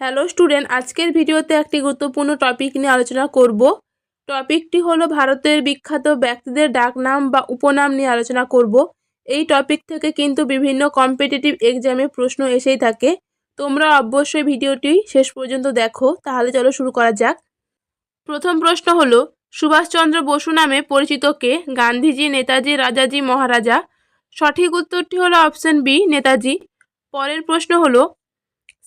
Hello student আজকের ভিডিওতে একটি গুরুত্বপূর্ণ টপিক নিয়ে আলোচনা করব। টপিকটি হলো ভারতের বিখ্যাত ব্যক্তিদের ডাকনাম বা উপনাম নিয়ে আলোচনা করব। এই টপিক থেকে কিন্তু বিভিন্ন কম্পিটিটিভ এক্সামে প্রশ্ন এসেই থাকে। তোমরা অবশ্যই ভিডিওটি শেষ পর্যন্ত দেখো, তাহলে চলো শুরু করা যাক। প্রথম প্রশ্ন হলো, সুভাষচন্দ্র বসু নামে পরিচিত কে? গান্ধীজি, নেতাজি, রাজাজি, মহারাজা। সঠিক উত্তরটি হলো অপশন বি নেতাজি। পরের প্রশ্ন হলো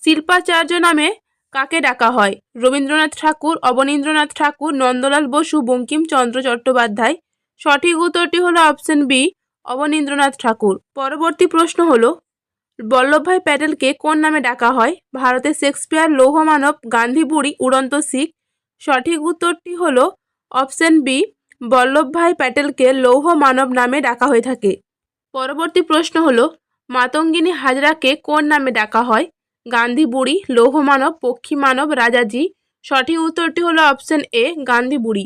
শিল্পাচার্য নামে কাকে ডাকা হয়? রবীন্দ্রনাথ ঠাকুর, অবনীন্দ্রনাথ ঠাকুর, নন্দলাল বসু, বঙ্কিমচন্দ্র চট্টোপাধ্যায়। সঠিক উত্তরটি হলো অপশন বি অবনীন্দ্রনাথ ঠাকুর। পরবর্তী প্রশ্ন হলো বল্লভভাই প্যাটেলকে কোন নামে ডাকা হয়? ভারতের শেক্সপিয়ার লৌহমানব গান্ধী বুড়ি, উড়ন্ত শিখ। সঠিক উত্তরটি হল অপশন বি বল্লভভাই প্যাটেলকে লৌহ মানব নামে ডাকা হয়ে থাকে। পরবর্তী প্রশ্ন হল, মাতঙ্গিনী হাজরাকে কোন নামে ডাকা হয়? গান্ধী বুড়ি, লৌহ মানব, পক্ষী মানব, রাজাজি। সঠিক উত্তরটি হলো অপশন এ গান্ধী বুড়ি।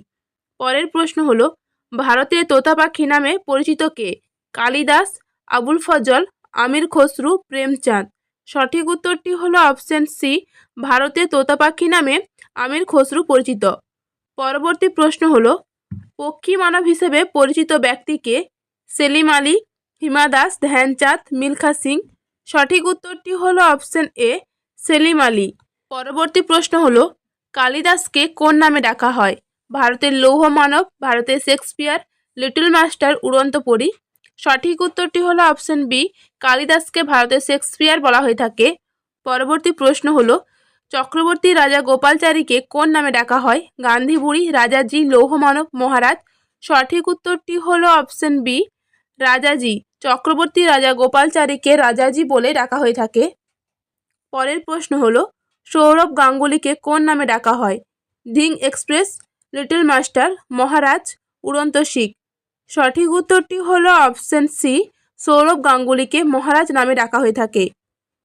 পরের প্রশ্ন হলো ভারতে তোতা পাখি নামে পরিচিত কে? কালিদাস, আবুল ফজল, আমির খসরু, প্রেমচাঁদ। সঠিক উত্তরটি হলো অপশন সি ভারতে তোতা পাখি নামে আমির খসরু পরিচিত। পরবর্তী প্রশ্ন হলো, পক্ষী মানব হিসেবে পরিচিত ব্যক্তিকে সেলিম আলী, হিমা দাস, ধ্যানচাঁদ, মিলখা সিং সঠিক উত্তরটি হলো অপশন এ, সেলিম আলী। পরবর্তী প্রশ্ন হলো, কালিদাসকে কোন নামে ডাকা হয়? ভারতের লৌহ মানব, ভারতের শেক্সপিয়ার, লিটল মাস্টার, উড়ন্ত পরী? সঠিক উত্তরটি হলো অপশন বি, কালিদাসকে ভারতের শেক্সপিয়ার বলা হয়ে থাকে। পরবর্তী প্রশ্ন হলো, চক্রবর্তী রাজা গোপালচারীকে কোন নামে ডাকা হয়? গান্ধী বুড়ি, রাজাজি লৌহমানব মহারাজ? সঠিক উত্তরটি হলো অপশন বি, রাজাজি। চক্রবর্তী রাজা গোপালচারীকে রাজাজি বলে ডাকা হয়ে থাকে। পরের প্রশ্ন হলো, সৌরভ গাঙ্গুলিকে কোন নামে ডাকা হয়? ধিং এক্সপ্রেস, লিটল মাস্টার, মহারাজ, উড়ন্ত শিখ। সঠিক উত্তরটি হলো অপশন সি, সৌরভ গাঙ্গুলিকে মহারাজ নামে ডাকা হয়ে থাকে।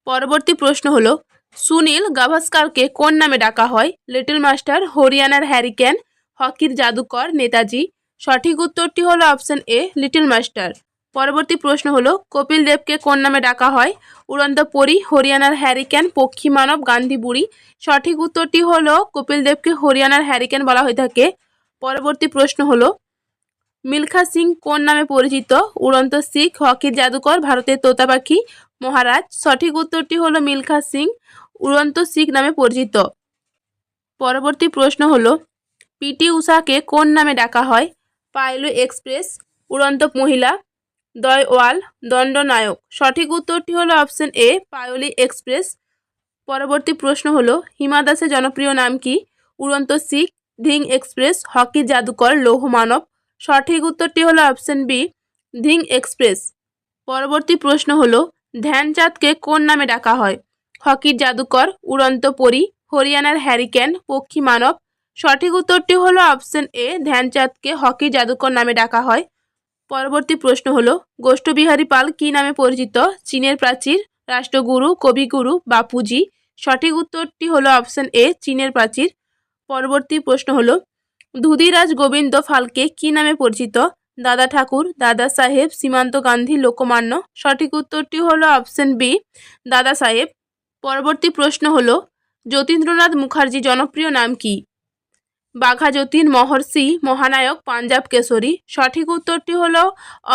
পরবর্তী প্রশ্ন হলো, সুনীল গাভাস্কারকে কোন নামে ডাকা হয়? লিটল মাস্টার, হরিয়ানার হ্যারিকেন, হকির জাদুকর নেতাজি। সঠিক উত্তরটি হলো অপশন এ, লিটল মাস্টার। পরবর্তী প্রশ্ন হলো, কপিল দেবকে কোন নামে ডাকা হয়? উড়ন্ত পরী হরিয়ানার হ্যারিকেন পক্ষী মানব, গান্ধী বুড়ি। সঠিক উত্তরটি হলো, কপিল দেবকে হরিয়ানার হ্যারিকেন বলা হয়ে থাকে। পরবর্তী প্রশ্ন হলো, মিলখা সিং কোন নামে পরিচিত? উড়ন্ত শিখ, হকির জাদুকর, ভারতের তোতা পাখি মহারাজ। সঠিক উত্তরটি হলো, মিলখা সিং উড়ন্ত শিখ নামে পরিচিত। পরবর্তী প্রশ্ন হলো পিটি উষাকে কোন নামে ডাকা হয়? পাইলো এক্সপ্রেস, উড়ন্ত মহিলা দয়ওয়াল, দণ্ডনায়ক। সঠিক উত্তরটি হলো অপশন এ, পায়োলি এক্সপ্রেস। পরবর্তী প্রশ্ন হলো, হিমা দাসের জনপ্রিয় নাম কি? উড়ন্ত শিখ, ধিং এক্সপ্রেস, হকি জাদুকর, লৌহ মানব। সঠিক উত্তরটি হলো অপশন বি, ধিং এক্সপ্রেস। পরবর্তী প্রশ্ন হলো, ধ্যানচাঁদকে কোন নামে ডাকা হয়? হকির জাদুকর, উড়ন্ত পরী, হরিয়ানার হ্যারিক্যান পক্ষী মানব। সঠিক উত্তরটি হলো অপশন এ, ধ্যানচাঁদকে হকি জাদুকর নামে ডাকা হয়। পরবর্তী প্রশ্ন হল, গোষ্ঠবিহারী পাল কী নামে পরিচিত? চীনের প্রাচীর, রাষ্ট্রগুরু, কবিগুরু, বাপুজি। সঠিক উত্তরটি হলো অপশন এ, চীনের প্রাচীর। পরবর্তী প্রশ্ন হল ধুদিরাজ গোবিন্দ ফালকে কী নামে পরিচিত? দাদা ঠাকুর, দাদা সাহেব, সীমান্ত গান্ধী, লোকমান্য। সঠিক উত্তরটি হলো অপশন বি, দাদা সাহেব। পরবর্তী প্রশ্ন হল, যতীন্দ্রনাথ মুখার্জি জনপ্রিয় নাম কি? বাঘা যতীন মহর্ষি মহানায়ক পাঞ্জাব কেশরী। সঠিক উত্তরটি হল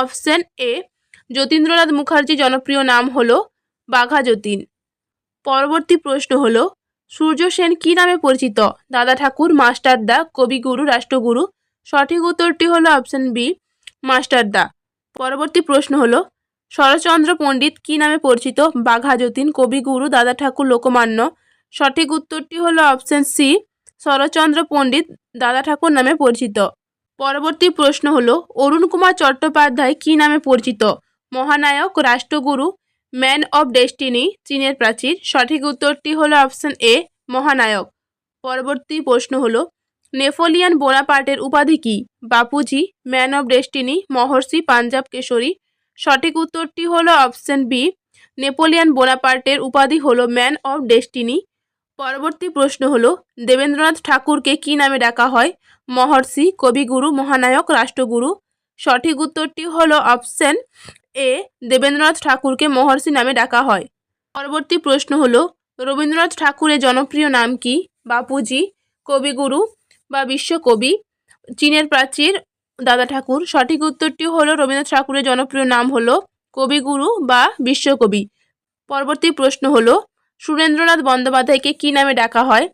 অপশন এ, যতীন্দ্রনাথ মুখার্জি জনপ্রিয় নাম হল বাঘা যতীন পরবর্তী প্রশ্ন হল, সূর্য সেন কী নামে পরিচিত? দাদা ঠাকুর মাস্টারদা কবিগুরু, রাষ্ট্রগুরু। সঠিক উত্তরটি হলো অপশন বি মাস্টারদা পরবর্তী প্রশ্ন হলো, শরৎচন্দ্র পণ্ডিত কী নামে পরিচিত? বাঘা যতীন কবিগুরু, দাদা ঠাকুর, লোকমান্য। সঠিক উত্তরটি হলো অপশন সি শরৎচন্দ্র পণ্ডিত দাদা ঠাকুর নামে পরিচিত। পরবর্তী প্রশ্ন হলো, অরুণ কুমার চট্টোপাধ্যায় কী নামে পরিচিত? মহানায়ক, রাষ্ট্রগুরু, ম্যান অব ডেস্টিনি, চীনের প্রাচীর। সঠিক উত্তরটি হলো অপশন এ, মহানায়ক। পরবর্তী প্রশ্ন হলো, নেপোলিয়ান বোনাপার্টের উপাধি কী? Bapuji, man of destiny, Maharshi Punjab Kesari. সঠিক উত্তরটি হলো অপশন বি, নেপোলিয়ান বোনাপার্টের উপাধি হলো ম্যান অব ডেস্টিনি। পরবর্তী প্রশ্ন হলো, দেবেন্দ্রনাথ ঠাকুরকে কী নামে ডাকা হয়? মহর্ষি, কবিগুরু, মহানায়ক, রাষ্ট্রগুরু। সঠিক উত্তরটি হলো অপশন এ, দেবেন্দ্রনাথ ঠাকুরকে মহর্ষি নামে ডাকা হয়। পরবর্তী প্রশ্ন হলো, রবীন্দ্রনাথ ঠাকুরের জনপ্রিয় নাম কি? বাপুজি, কবিগুরু বা বিশ্বকবি, চীনের প্রাচীর দাদা ঠাকুর। সঠিক উত্তরটি হলো, রবীন্দ্রনাথ ঠাকুরের জনপ্রিয় নাম হলো কবিগুরু বা বিশ্বকবি। পরবর্তী প্রশ্ন হলো সুরেন্দ্রনাথ বন্দ্যোপাধ্যায়কে কী নামে ডাকা হয়?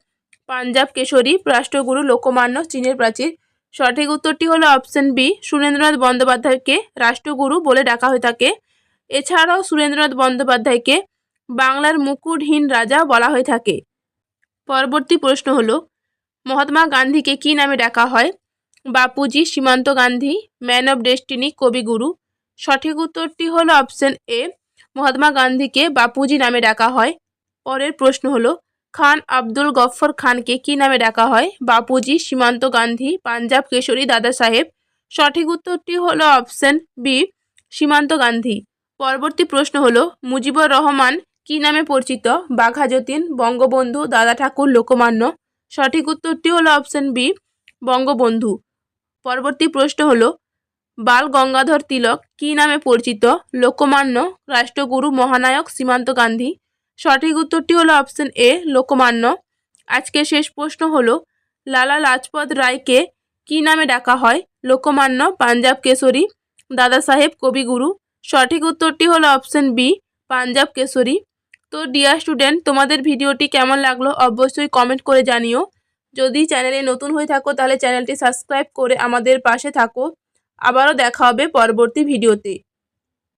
পাঞ্জাব কেশরী, রাষ্ট্রগুরু, লোকমান্য, চীনের প্রাচীর। সঠিক উত্তরটি হলো অপশন বি, সুরেন্দ্রনাথ বন্দ্যোপাধ্যায়কে রাষ্ট্রগুরু বলে ডাকা হয়ে থাকে এছাড়াও সুরেন্দ্রনাথ বন্দ্যোপাধ্যায়কে বাংলার মুকুটহীন রাজা বলা হয়ে থাকে পরবর্তী প্রশ্ন হলো, মহাত্মা গান্ধীকে কী নামে ডাকা হয়? বাপুজি, সীমান্ত গান্ধী, ম্যান অফ ডেস্টিনি, কবিগুরু। সঠিক উত্তরটি হলো অপশন এ, মহাত্মা গান্ধীকে বাপুজি নামে ডাকা হয়। পরের প্রশ্ন হলো, খান আব্দুল গফ্ফর খানকে কী নামে ডাকা হয়? বাপুজি, সীমান্ত গান্ধী, পাঞ্জাব কেশরী দাদা সাহেব। সঠিক উত্তরটি হলো অপশন বি, সীমান্ত গান্ধী। পরবর্তী প্রশ্ন হলো, মুজিবুর রহমান কী নামে পরিচিত? বাঘা যতীন বঙ্গবন্ধু, দাদা ঠাকুর, লোকমান্য। সঠিক উত্তরটি হলো অপশন বি, বঙ্গবন্ধু। পরবর্তী প্রশ্ন হলো, বাল গঙ্গাধর তিলক কী নামে পরিচিত? লোকমান্য, রাষ্ট্রগুরু, মহানায়ক, সীমান্ত গান্ধী। সঠিক উত্তরটি হলো অপশন এ, লোকমান্য। আজকের শেষ প্রশ্ন হলো, লালা লাজপত রায়কে কী নামে ডাকা হয়? লোকমান্য, পাঞ্জাব কেশরী, দাদা সাহেব কবিগুরু। সঠিক উত্তরটি হলো অপশন বি, পাঞ্জাব কেশরী। তো ডিয়ার স্টুডেন্ট তোমাদের ভিডিওটি কেমন লাগল অবশ্যই কমেন্ট করে জানিও। যদি চ্যানেলে নতুন হয়ে থাকো, তাহলে চ্যানেলটি সাবস্ক্রাইব করে আমাদের পাশে থাকো। আবারও দেখা হবে পরবর্তী ভিডিওতে।